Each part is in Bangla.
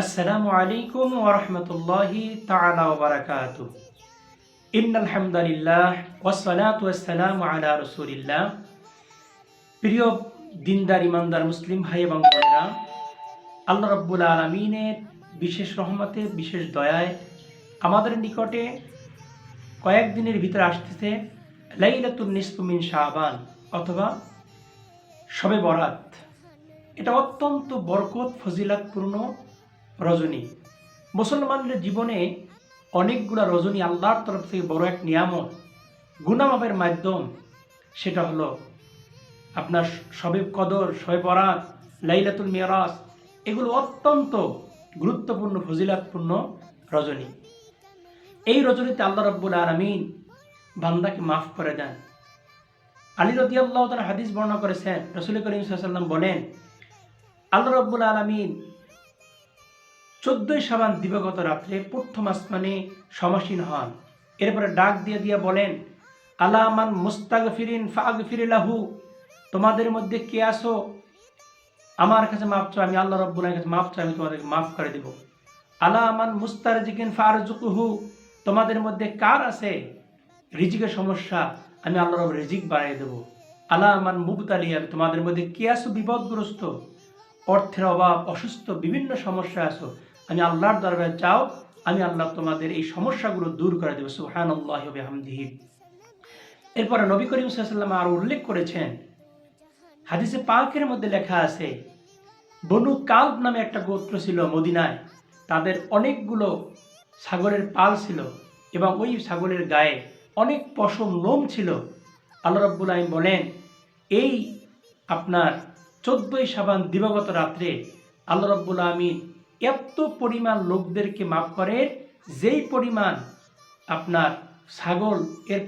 আসসালামু আলাইকুম ওরহমতুল্লাহি তাআলা ওয়া বারাকাতুহু। ইন্নাল হামদালিল্লাহ ওয়াসসালাতু ওয়াসসালামু আলা রাসূলিল্লাহ। প্রিয় দিনদার ইমানদার মুসলিম ভাই এবং বোনেরা, আল্লাহ রাব্বুল আলামিনের বিশেষ রহমতে, বিশেষ দয়ায় আমাদের নিকটে কয়েকদিনের ভিতরে আসতেছে নিসফু মিন শাবান অথবা শবে বরাত। এটা অত্যন্ত বরকত, ফজিলাতপূর্ণ রজনী। মুসলমানদের জীবনে অনেকগুলা রজনী আল্লাহর তরফ থেকে বড় এক নিয়ামত গুনামাপের মাধ্যম, সেটা হলো আপনার সবে কদর শবে বরাত লাইলাতুল মেরাজ, এগুলো অত্যন্ত গুরুত্বপূর্ণ, ফজিলাতপূর্ণ রজনী। এই রজনীতে আল্লাহ রব্বুল আলমিন বান্দাকে মাফ করে দেন। আলী রদি আল্লাহ হাদিস বর্ণনা করেছেন, রসুল করিম সাল্লাম বলেন, আল্লাহ রব্বুল আলমিন চোদ্দই সাবান দিবাগত রাত্রে প্রথম আসমানে সমাসীন হন। এরপরে ডাক দিয়ে দিয়ে বলেন আলামান মুস্তাগ ফিরিন ফাগ ফিরিলাহু তোমাদের মধ্যে কে আসো আমার কাছে মাফ চাও, আমি আল্লাহ রব্বুল কাছে মাফ চাই, আমি তোমাদেরকে মাফ করে দেব। আলা আমান মুস্তার জিকিন ফারজুকুহু, তোমাদের মধ্যে কার আছে? রিজিকের সমস্যা, আমি আল্লাহ রব রিজিক বাড়িয়ে দেবো। আলা আমান মুবতালিয়ার তোমাদের মধ্যে কে আসো বিপদগ্রস্ত। অর্থের অভাব, অসুস্থ, বিভিন্ন সমস্যা আসো আমি আল্লাহর দরবারে চাও, আমি আল্লাহ তোমাদের এই সমস্যাগুলো দূর করে দেবো। সুহান এরপরে নবী করিম সাল্লাম আরও উল্লেখ করেছেন, হাদিসে পাকের মধ্যে লেখা আছে, বনু কাল্প নামে একটা গোত্র ছিল মদিনায়, তাদের অনেকগুলো সাগরের পাল ছিল এবং ওই সাগরের গায়ে অনেক পশম লোম ছিল। আল্লাহ রব্বুল আইন বলেন, এই আপনার চোদ্দই সাবান দিবাগত রাত্রে আল্লাহ রব্বুল আমিন এত পরিমাণ লোকদেরকে মাফ করে, যেই পরিমাণ আপনার ছাগল এর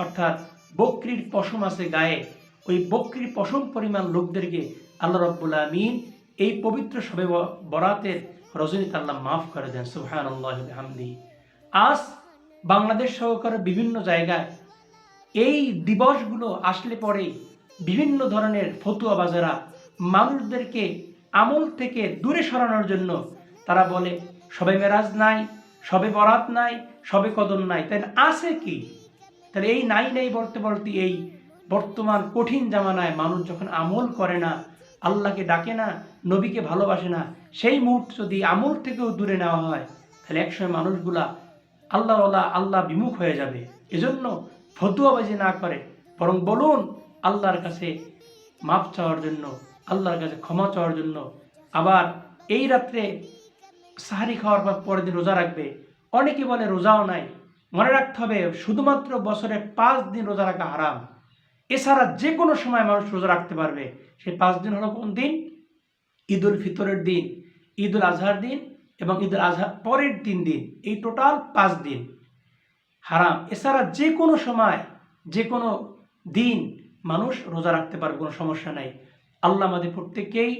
অর্থাৎ বকরির পশম আছে গায়ে, ওই বকরির পশম পরিমাণ লোকদেরকে আল্লাহ রব্বুল আমিন এই পবিত্র সবে বরাতের রজনীতে আল্লাহ মাফ করে দেন সুহান হামদি আজ বাংলাদেশ সহকারে বিভিন্ন জায়গায় এই দিবসগুলো আসলে পরে বিভিন্ন ধরনের ফতুয়া বাজারা মানুষদেরকে আমল থেকে দূরে সরানোর জন্য তারা বলে, সবে মেরাজ নাই, সবে বরাত নাই, সবে কদর নাই। তাই আছে কি? তাহলে এই নাই নাই বলতে বলতে এই বর্তমান কঠিন জামানায় মানুষ যখন আমল করে না, আল্লাহকে ডাকে না, নবীকে ভালোবাসে না, সেই মুহূর্ত যদি আমল থেকেও দূরে নেওয়া হয়, তাহলে একসময় মানুষগুলা আল্লাহ আল্লাহ বিমুখ হয়ে যাবে। এজন্য ফতুয়াবাজি না করে, বরং বলুন, আল্লাহর কাছে মাপ চাওয়ার জন্য, আল্লাহর কাছে ক্ষমা চাওয়ার জন্য, আবার এই রাত্রে সাহারি খাওয়ার পর পরের দিন রোজা রাখবে। অনেকে বলে রোজাও নাই। মনে রাখতে হবে, শুধুমাত্র বছরে পাঁচ দিন রোজা রাখা হারাম। এছাড়া যে কোনো সময় মানুষ রোজা রাখতে পারবে। সেই পাঁচ দিন হলো কোন দিন? ঈদ উল ফিতরের দিন ঈদ উল আজহার দিন এবং ঈদ উল আজহার পরের তিন দিন। এই টোটাল পাঁচ দিন হারাম। এছাড়া যে কোনো সময় যে কোনো দিন মানুষ রোজা রাখতে পারবে, কোনো সমস্যা নাই। আল্লাহ আমাদের প্রত্যেকেই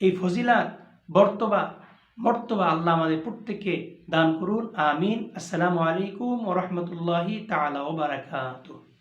এই ফজিলাত বর্তবা মর্তবা আল্লাহ আমাদের প্রত্যেককে দান করুন আমিন। আসসালামু আলাইকুম ওরহমতুল্লাহি তালা ওবরাকাতুহ